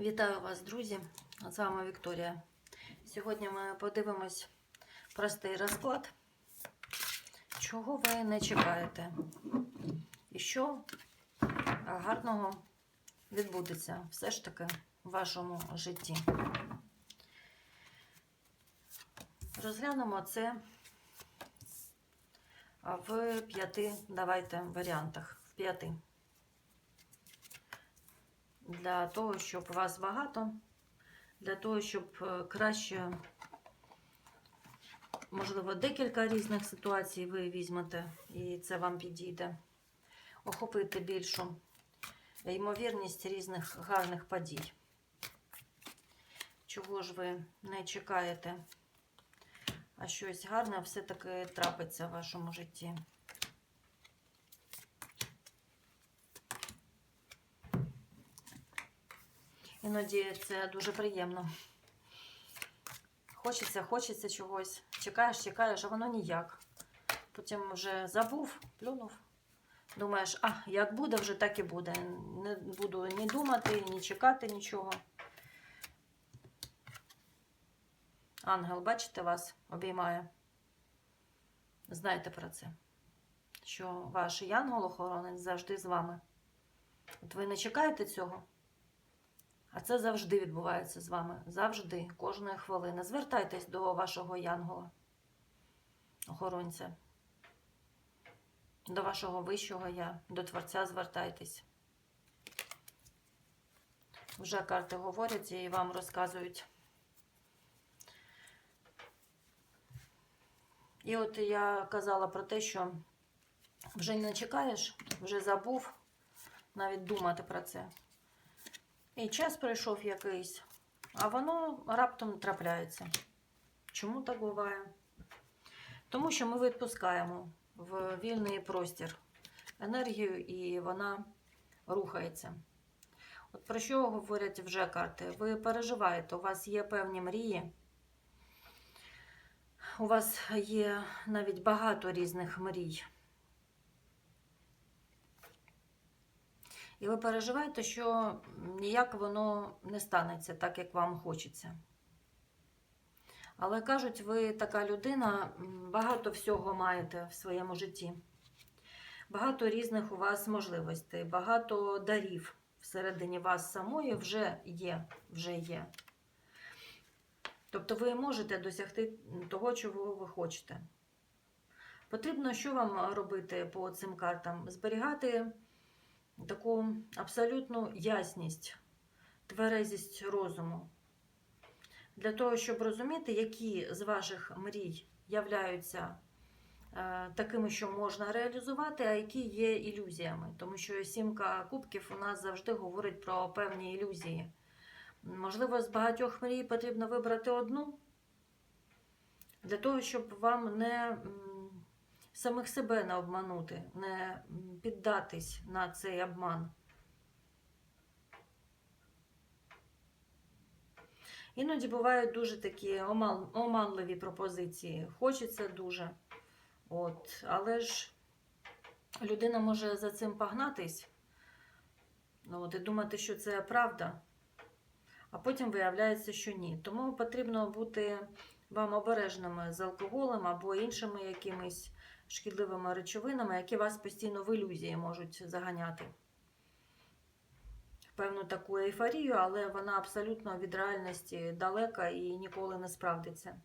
Вітаю вас, друзі! З вами Вікторія. Сьогодні ми подивимось простий розклад, чого ви не чекаєте, і що гарного відбудеться все ж таки в вашому житті. Розглянемо це в п'яти, давайте, варіантах. В п'яти для того, щоб вас багато, для того, щоб е, краще, можливо, декілька різних ситуацій ви візьмете, і це вам підійде. Охопити більшу ймовірність різних гарних подій. Чого ж ви не чекаєте, а щось гарне все-таки трапиться в вашому житті. Іноді це дуже приємно. Хочеться, хочеться чогось. Чекаєш, чекаєш, а воно ніяк. Потім вже забув, плюнув. Думаєш, а, як буде, вже так і буде. Не буду ні думати, ні чекати нічого. Ангел, бачите, вас обіймає. Знайте про це. Що ваш янгол-охоронець завжди з вами. От ви не чекаєте цього? А це завжди відбувається з вами. Завжди, кожної хвилини. Звертайтесь до вашого янгола, охоронця, до вашого вищого я, до Творця звертайтесь. Вже карти говорять і вам розказують. І от я казала про те, що вже не чекаєш, вже забув навіть думати про це. І час пройшов якийсь, а воно раптом трапляється. Чому так буває? Тому що ми відпускаємо в вільний простір енергію, і вона рухається. От про що говорять вже карти? Ви переживаєте, у вас є певні мрії, у вас є навіть багато різних мрій. І ви переживаєте, що ніяк воно не станеться так, як вам хочеться. Але кажуть, ви така людина, багато всього маєте в своєму житті. Багато різних у вас можливостей, багато дарів всередині вас самої вже є. Вже є. Тобто ви можете досягти того, чого ви хочете. Потрібно, що вам робити по цим картам? Зберігати таку абсолютну ясність, тверезість розуму. Для того, щоб розуміти, які з ваших мрій являються е, такими, що можна реалізувати, а які є ілюзіями. Тому що сімка кубків у нас завжди говорить про певні ілюзії. Можливо, з багатьох мрій потрібно вибрати одну, для того, щоб вам не самих себе не обманути, не піддатись на цей обман. Іноді бувають дуже такі оманливі пропозиції. Хочеться дуже. От, Але ж людина може за цим погнатись от, і думати, що це правда, а потім виявляється, що ні. Тому потрібно бути вам обережними з алкоголем або іншими якимись шкідливими речовинами, які вас постійно в ілюзії можуть заганяти. Певну таку ейфорію, але вона абсолютно від реальності далека і ніколи не справдиться.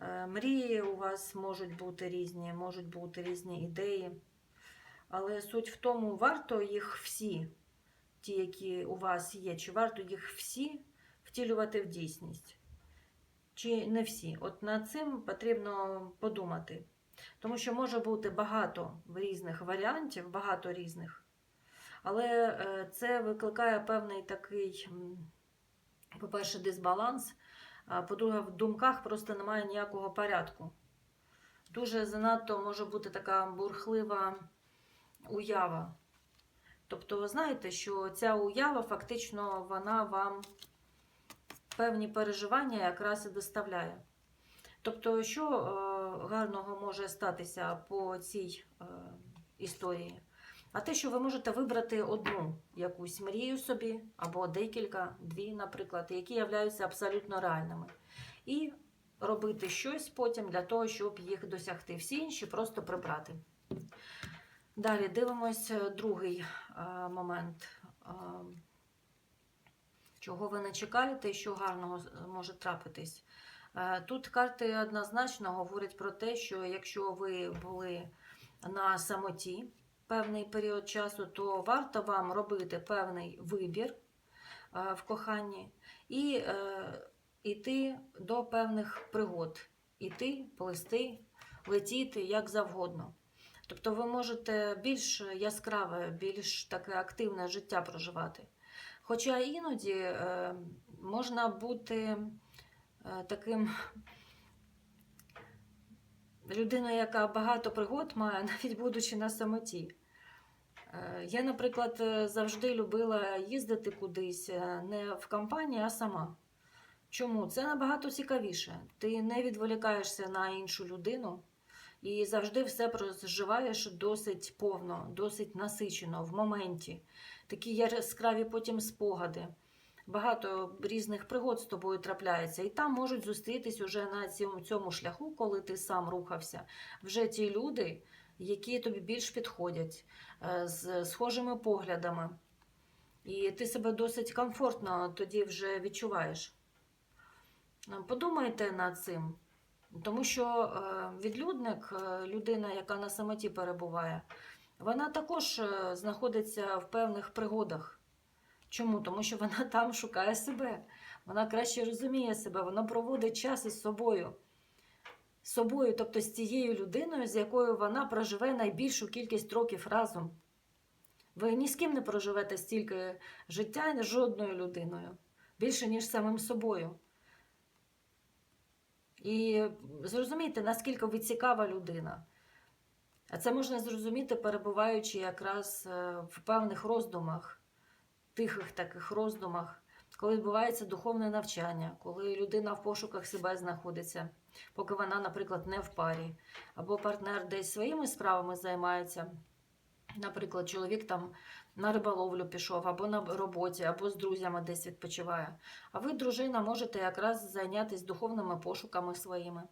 Е, мрії у вас можуть бути різні, можуть бути різні ідеї. Але суть в тому, варто їх всі, ті, які у вас є, чи варто їх всі втілювати в дійсність, чи не всі. От над цим потрібно подумати. Тому що може бути багато різних варіантів, багато різних. Але е, це викликає певний такий, по-перше, дисбаланс. По-друге, в думках просто немає ніякого порядку. Дуже занадто може бути така бурхлива уява. Тобто, ви знаєте, що ця уява фактично вона вам певні переживання якраз і доставляє. Тобто, що е, гарного може статися по цій е, історії? а те, що ви можете вибрати одну якусь мрію собі, або декілька, дві, наприклад, які являються абсолютно реальними. І робити щось потім для того, щоб їх досягти. Всі інші просто прибрати. Далі дивимось е, другий е, момент. Чого ви не чекаєте і що гарного може трапитись. Е, Тут карти однозначно говорять про те, що якщо ви були на самоті певний період часу, то варто вам робити певний вибір е, в коханні і е, йти до певних пригод, іти, плисти, летіти як завгодно. Тобто ви можете більш яскраве, більш таке активне життя проживати. Хоча іноді е, можна бути е, таким людиною, яка багато пригод має, навіть будучи на самоті. Е, Я, наприклад, е, завжди любила їздити кудись е, не в компанії, а сама. Чому? Це набагато цікавіше. Ти не відволікаєшся на іншу людину і завжди все проживаєш досить повно, досить насичено в моменті. Такі яскраві потім спогади. Багато різних пригод з тобою трапляється, і там можуть зустрітись уже на цьому, цьому шляху, коли ти сам рухався, вже ті люди, які тобі більш підходять, е, з схожими поглядами. І ти себе досить комфортно тоді вже відчуваєш. Е, Подумайте над цим, тому що е, відлюдник, людина, яка на самоті перебуває, вона також знаходиться в певних пригодах. Чому? Тому що вона там шукає себе, вона краще розуміє себе, вона проводить час із собою. Собою, тобто з тією людиною, з якою вона проживе найбільшу кількість років разом. Ви ні з ким не проживете стільки життя жодною людиною, більше, ніж самим собою. І зрозумійте, наскільки ви цікава людина. А це можна зрозуміти, перебуваючи якраз е, в певних роздумах, тихих таких роздумах, коли відбувається духовне навчання, коли людина в пошуках себе знаходиться, поки вона, наприклад, не в парі, або партнер десь своїми справами займається. Наприклад, чоловік там на риболовлю пішов, або на роботі, або з друзями десь відпочиває. А ви, дружина, можете якраз зайнятися духовними пошуками своїми.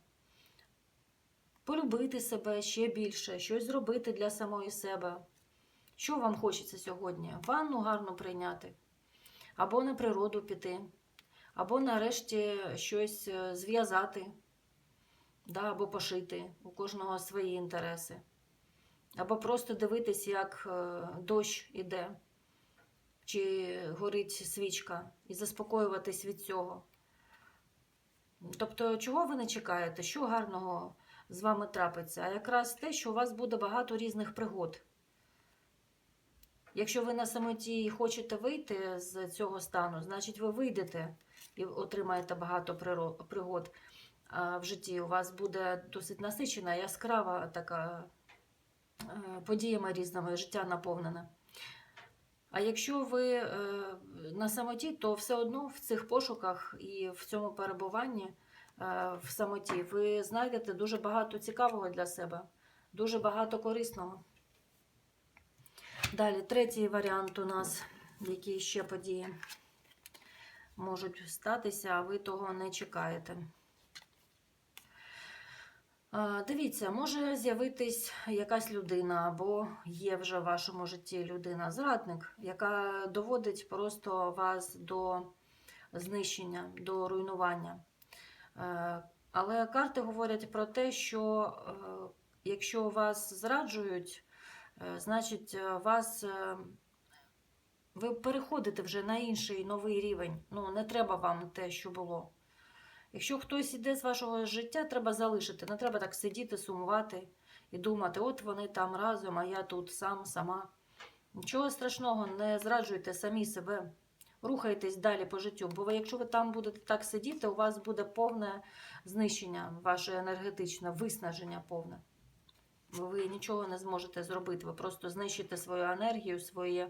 Полюбити себе ще більше, щось зробити для самої себе. Що вам хочеться сьогодні? Ванну гарно прийняти, або на природу піти, або нарешті щось е, зв'язати, да, або пошити. У кожного свої інтереси. Або просто дивитись, як е, дощ іде, чи горить свічка, і заспокоюватись від цього. Тобто, чого ви не чекаєте? Що гарного з вами трапиться? А якраз те, що у вас буде багато різних пригод. Якщо ви на самоті хочете вийти з цього стану, значить ви вийдете і отримаєте багато пригод в житті. У вас буде досить насичена, яскрава така е, подіями різними, життя наповнене. А якщо ви е, на самоті, то все одно в цих пошуках і в цьому перебуванні е, в самоті ви знайдете дуже багато цікавого для себе, дуже багато корисного. Далі, третій варіант у нас, які ще події можуть статися, а ви того не чекаєте. Дивіться, може з'явитись якась людина, або є вже в вашому житті людина-зрадник, яка доводить просто вас до знищення, до руйнування. Е, Але карти говорять про те, що е, якщо вас зраджують, е, значить е, вас. е, Ви переходите вже на інший новий рівень. Ну, не треба вам те, що було. Якщо хтось іде з вашого життя, треба залишити. Не треба так сидіти, сумувати і думати, от вони там разом, а я тут сам, сама. Нічого страшного, не зраджуйте самі себе. Рухайтесь далі по життю, бо ви, якщо ви там будете так сидіти, у вас буде повне знищення, ваше енергетичне виснаження повне. Ви нічого не зможете зробити. Ви просто знищите свою енергію, свої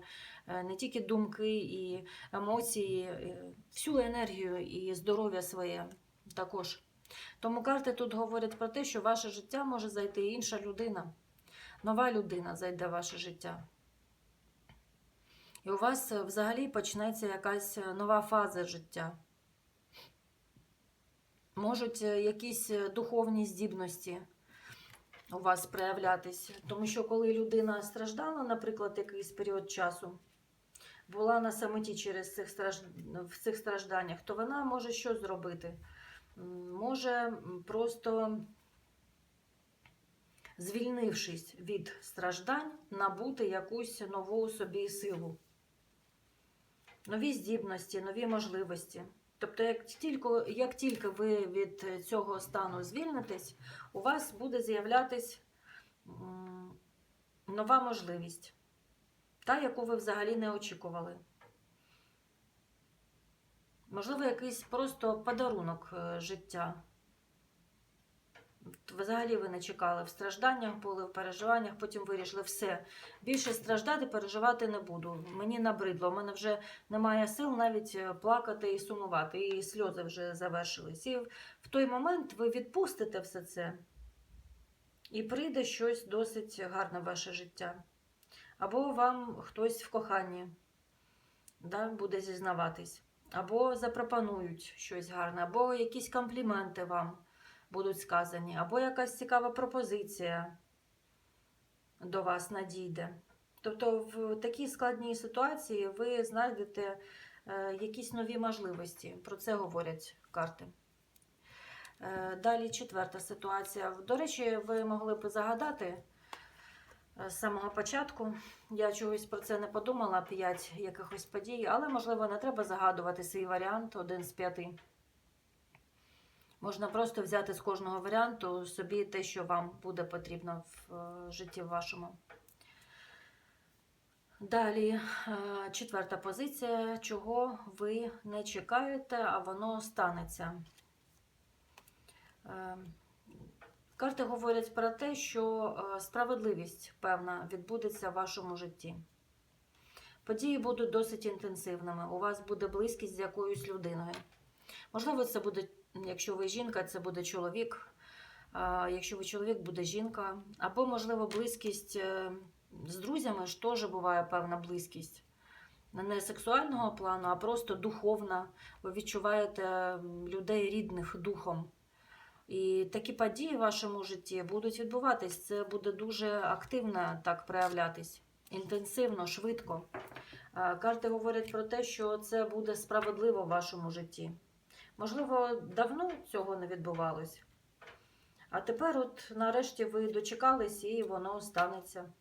е, не тільки думки і емоції, е, всю енергію і здоров'я своє також. Тому карти тут говорять про те, що ваше життя може зайти інша людина, нова людина зайде в ваше життя. І у вас е, взагалі почнеться якась нова фаза життя. Можуть якісь духовні здібності у вас проявлятись. Тому що коли людина страждала, наприклад, якийсь період часу, була на самоті через цих страж... в цих стражданнях, то вона може що зробити? Може просто, звільнившись від страждань, набути якусь нову собі силу, нові здібності, нові можливості. Тобто, як тільки, як тільки ви від цього стану звільнитесь, у вас буде з'являтись нова можливість, та, яку ви взагалі не очікували. Можливо, якийсь просто подарунок е, життя. Взагалі ви не чекали. В стражданнях були, в переживаннях, потім вирішили все. Більше страждати, переживати не буду. Мені набридло. У мене вже немає сил навіть е, плакати і сумувати, і сльози вже завершились. І в той момент ви відпустите все це, і прийде щось досить гарне в ваше життя. Або вам хтось в коханні да, буде зізнаватись, або запропонують щось гарне, або якісь компліменти вам будуть сказані, або якась цікава пропозиція до вас надійде. Тобто в такій складній ситуації ви знайдете е, якісь нові можливості. Про це говорять карти. Е, Далі четверта ситуація. До речі, ви могли б загадати е, з самого початку. Я чогось про це не подумала, п'ять якихось подій, але, можливо, не треба загадувати свій варіант один з п'яти. Можна просто взяти з кожного варіанту собі те, що вам буде потрібно в е, житті вашому. Далі, е, четверта позиція, чого ви не чекаєте, а воно станеться. Е, Карти говорять про те, що справедливість певна відбудеться в вашому житті. Події будуть досить інтенсивними. У вас буде близькість з якоюсь людиною. Можливо, це буде, якщо ви жінка, це буде чоловік. Якщо ви чоловік, буде жінка. Або, можливо, близькість е, з друзями ж теж буває певна близькість. Не сексуального плану, а просто духовна. Ви відчуваєте людей рідних духом. І такі події в вашому житті будуть відбуватись. Це буде дуже активно так проявлятись, інтенсивно, швидко. Карти говорять про те, що це буде справедливо в вашому житті. Можливо, давно цього не відбувалось. А тепер, от нарешті, ви дочекались і воно станеться.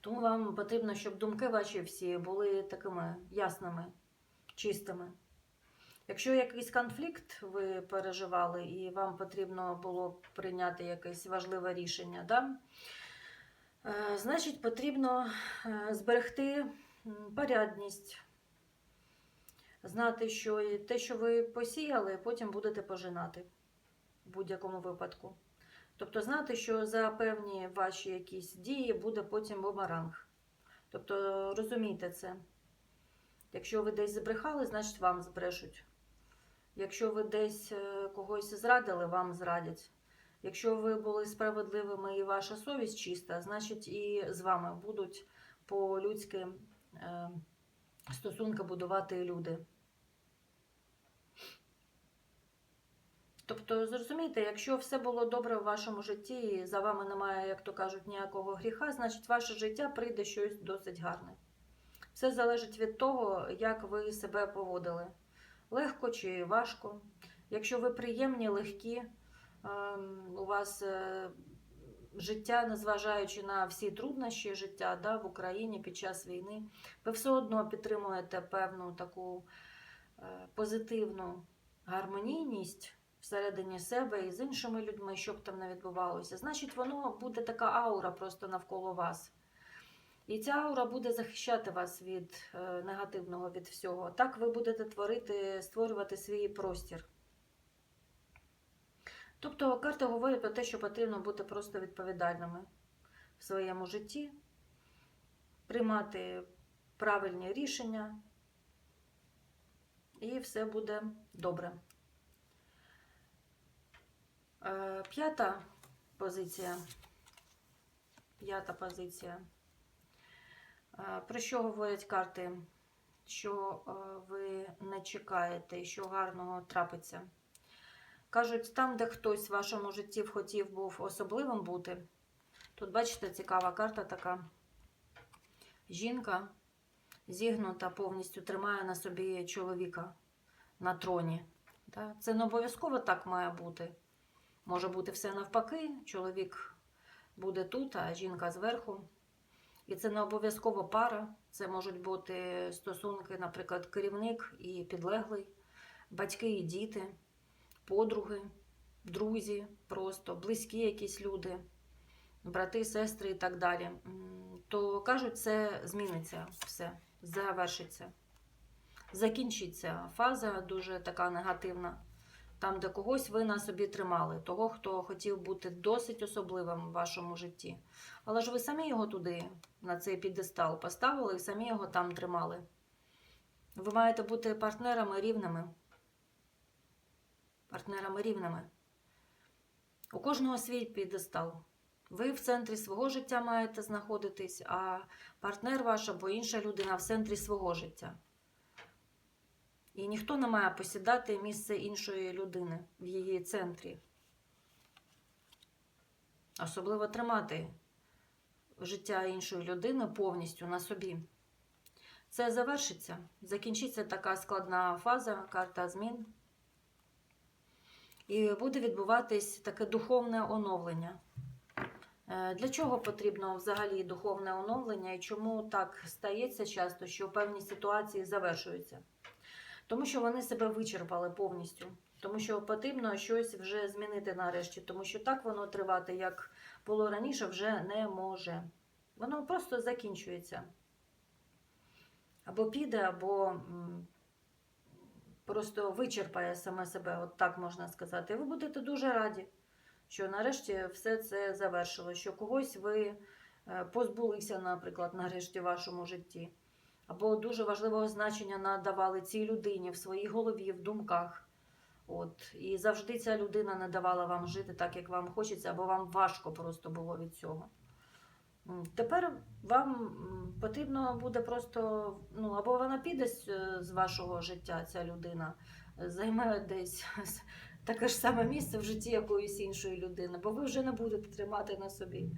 Тому вам потрібно, щоб думки ваші всі були такими ясними, чистими. Якщо якийсь конфлікт ви переживали і вам потрібно було прийняти якесь важливе рішення, да? е, значить потрібно е, зберегти порядність, знати, що те, що ви посіяли, потім будете пожинати в будь-якому випадку. Тобто знати, що за певні ваші якісь дії буде потім бумеранг. Тобто розумійте це. Якщо ви десь збрехали, значить вам збрешуть. Якщо ви десь е, когось зрадили, вам зрадять. Якщо ви були справедливими і ваша совість чиста, значить і з вами будуть по-людськи е, стосунки будувати люди. Тобто, зрозумійте, якщо все було добре в вашому житті, і за вами немає, як то кажуть, ніякого гріха, значить ваше життя прийде щось досить гарне. Все залежить від того, як ви себе поводили. Легко чи важко. Якщо ви приємні, легкі, ем, у вас е, життя, незважаючи на всі труднощі життя да, в Україні під час війни, ви все одно підтримуєте певну таку е, позитивну гармонійність всередині себе і з іншими людьми, що б там не відбувалося, значить, воно буде така аура просто навколо вас. І ця аура буде захищати вас від е, негативного від всього. Так ви будете творити, створювати свій простір. Тобто карти говорять про те, що потрібно бути просто відповідальними в своєму житті, приймати правильні рішення, і все буде добре. Е, П'ята позиція. П'ята позиція. Е, Про що говорять карти? Що е, ви не чекаєте що гарного трапиться. Кажуть, там, де хтось в вашому житті хотів був особливим бути. Тут, бачите, цікава карта така. Жінка зігнута повністю тримає на собі чоловіка на троні. Це не обов'язково так має бути. Може бути все навпаки. Чоловік буде тут, а жінка зверху. І це не обов'язково пара. Це можуть бути стосунки, наприклад, керівник і підлеглий, батьки і діти, подруги, друзі, просто близькі якісь люди, брати, сестри і так далі. То кажуть, це зміниться все, завершиться. Закінчиться фаза дуже така негативна. Там, де когось ви на собі тримали, того, хто хотів бути досить особливим в вашому житті. Але ж ви самі його туди, на цей підестал, поставили і самі його там тримали. Ви маєте бути партнерами рівними. Партнерами рівними. У кожного свій підестал. Ви в центрі свого життя маєте знаходитись, а партнер ваш або інша людина в центрі свого життя. І ніхто не має посідати місце іншої людини в її центрі. Особливо тримати життя іншої людини повністю на собі. Це завершиться. Закінчиться така складна фаза, карта змін. І буде відбуватись таке духовне оновлення. Е, Для чого потрібно взагалі духовне оновлення і чому так стається часто, що певні ситуації завершуються? Тому що вони себе вичерпали повністю. Тому що потрібно щось вже змінити нарешті, тому що так воно тривати, як було раніше, вже не може. Воно просто закінчується. Або піде, або просто вичерпає саме себе, от так можна сказати. І ви будете дуже раді, що нарешті все це завершило, що когось ви е, позбулися, наприклад, нарешті в вашому житті. Або дуже важливого значення надавали цій людині в своїй голові, в думках. От. І завжди ця людина не давала вам жити так, як вам хочеться, або вам важко просто було від цього. Тепер вам потрібно буде просто, ну, або вона піде з, е, вашого життя, ця людина, е, займе десь таке ж саме місце в житті якоїсь іншої людини, бо ви вже не будете тримати на собі.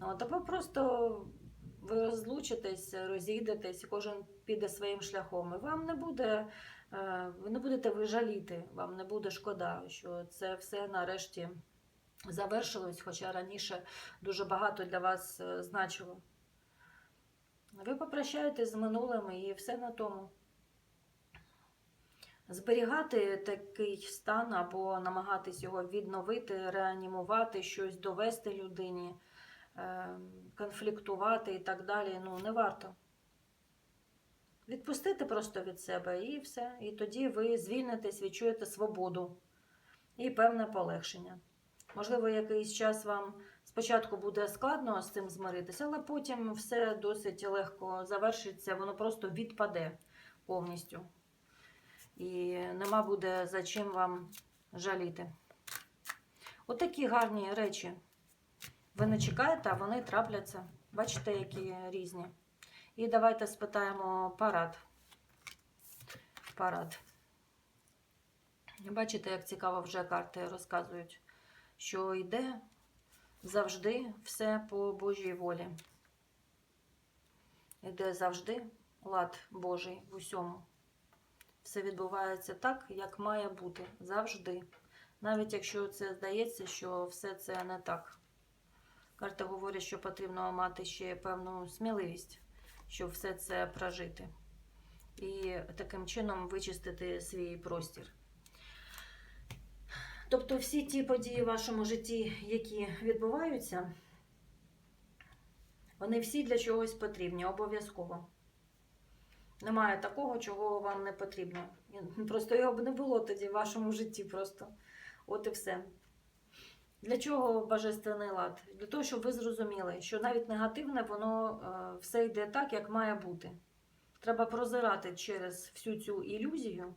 От, або просто ви розлучитесь, розійдетесь, кожен піде своїм шляхом. І вам не буде, е, ви не будете ви жаліти, вам не буде шкода, що це все нарешті завершилось, хоча раніше дуже багато для вас е, значило. Ви попрощаєтесь з минулим і все на тому. Зберігати такий стан або намагатись його відновити, реанімувати, щось довести людині, конфліктувати і так далі, ну не варто. Відпустити просто від себе і все. І тоді ви звільнитесь, відчуєте свободу і певне полегшення. Можливо, якийсь час вам спочатку буде складно з цим змиритися, але потім все досить легко завершиться, воно просто відпаде повністю. І нема буде за чим вам жаліти. Отакі гарні речі. Ви не чекаєте, а вони трапляться. Бачите, які різні. І давайте спитаємо парад. Парад. Бачите, як цікаво вже карти розказують, що йде завжди все по Божій волі. Йде завжди лад Божий в усьому. Все відбувається так, як має бути. Завжди. Навіть якщо це здається, що все це не так. Карта говорить, що потрібно мати ще певну сміливість, щоб все це прожити. І таким чином вичистити свій простір. Тобто всі ті події в вашому житті, які відбуваються, вони всі для чогось потрібні, обов'язково. Немає такого, чого вам не потрібно. Просто його б не було тоді в вашому житті просто. От і все. Для чого божественний лад? Для того, щоб ви зрозуміли, що навіть негативне, воно е, все йде так, як має бути. Треба прозирати через всю цю ілюзію,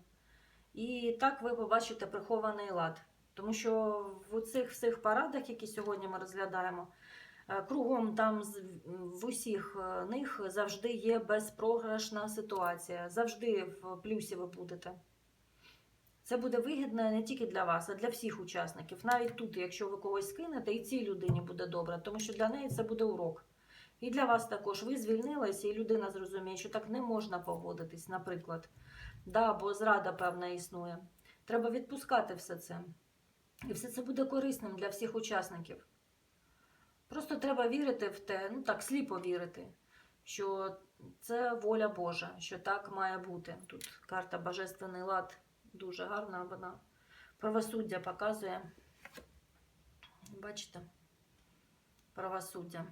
і так ви побачите прихований лад. Тому що в цих всіх парадах, які сьогодні ми розглядаємо, Е, Кругом там в усіх е, них завжди є безпрограшна ситуація. Завжди в плюсі ви будете. Це буде вигідно не тільки для вас, а для всіх учасників. Навіть тут, якщо ви когось скинете, і цій людині буде добре, тому що для неї це буде урок. І для вас також ви звільнилися, і людина зрозуміє, що так не можна поводитись, наприклад. Да, бо зрада певна існує. Треба відпускати все це. І все це буде корисним для всіх учасників. Просто треба вірити в те, ну так, сліпо вірити, що це воля Божа, що так має бути. Тут карта Божественний лад дуже гарна, вона правосуддя показує. Бачите? Правосуддя.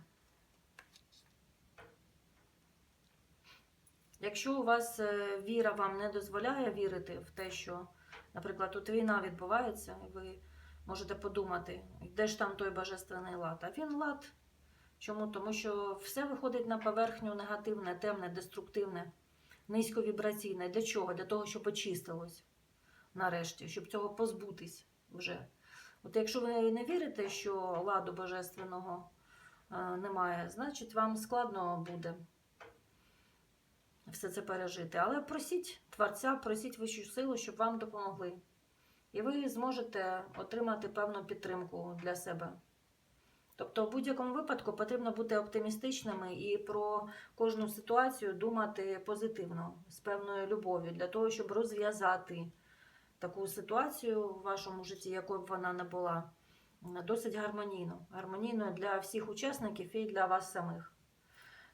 Якщо у вас е, віра вам не дозволяє вірити в те, що, наприклад, тут війна відбувається, ви можете подумати, де ж там той божественний лад. А він лад. Чому? Тому що все виходить на поверхню негативне, темне, деструктивне, низьковібраційне. Для чого? Для того, щоб очистилось нарешті, щоб цього позбутись вже. От якщо ви не вірите, що ладу божественного е, немає, значить вам складно буде все це пережити. Але просіть Творця, просіть вищу силу, щоб вам допомогли. І ви зможете отримати певну підтримку для себе. Тобто, в будь-якому випадку потрібно бути оптимістичними і про кожну ситуацію думати позитивно, з певною любов'ю, для того, щоб розв'язати таку ситуацію в вашому житті, якою б вона не була, досить гармонійно. Гармонійно для всіх учасників і для вас самих.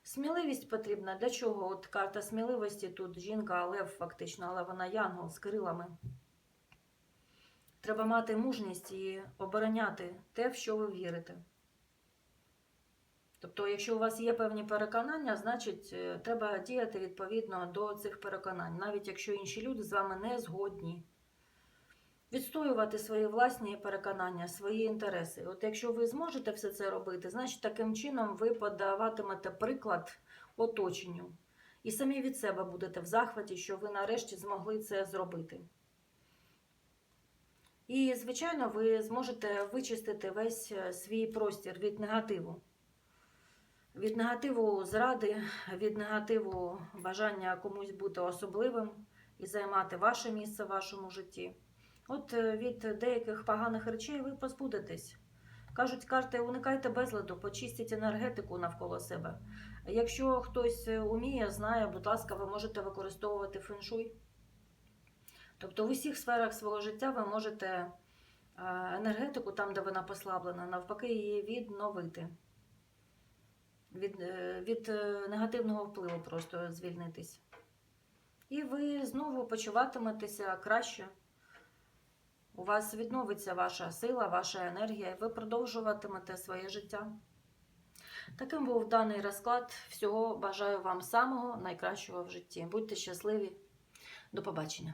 Сміливість потрібна. Для чого? От карта сміливості тут жінка, лев фактично, але вона янгол з крилами. Треба мати мужність і обороняти те, в що ви вірите. Тобто, якщо у вас є певні переконання, значить е, треба діяти відповідно до цих переконань, навіть якщо інші люди з вами не згодні. Відстоювати свої власні переконання, свої інтереси. От якщо ви зможете все це робити, значить таким чином ви подаватимете приклад оточенню. І самі від себе будете в захваті, що ви нарешті змогли це зробити. І, звичайно, ви зможете вичистити весь е, свій простір від негативу. Від негативу зради, від негативу бажання комусь бути особливим і займати ваше місце в вашому житті. От е, від деяких поганих речей ви позбудетесь. Кажуть карти, уникайте безладу, почистіть енергетику навколо себе. Якщо хтось е, уміє, знає, будь ласка, ви можете використовувати феншуй. Тобто в усіх сферах свого життя ви можете е, енергетику, там, де вона послаблена, навпаки, її відновити. Від, від негативного впливу просто звільнитись. І ви знову почуватиметеся краще. У вас відновиться ваша сила, ваша енергія, і ви продовжуватимете своє життя. Таким був даний розклад. Всього бажаю вам самого найкращого в житті. Будьте щасливі. До побачення.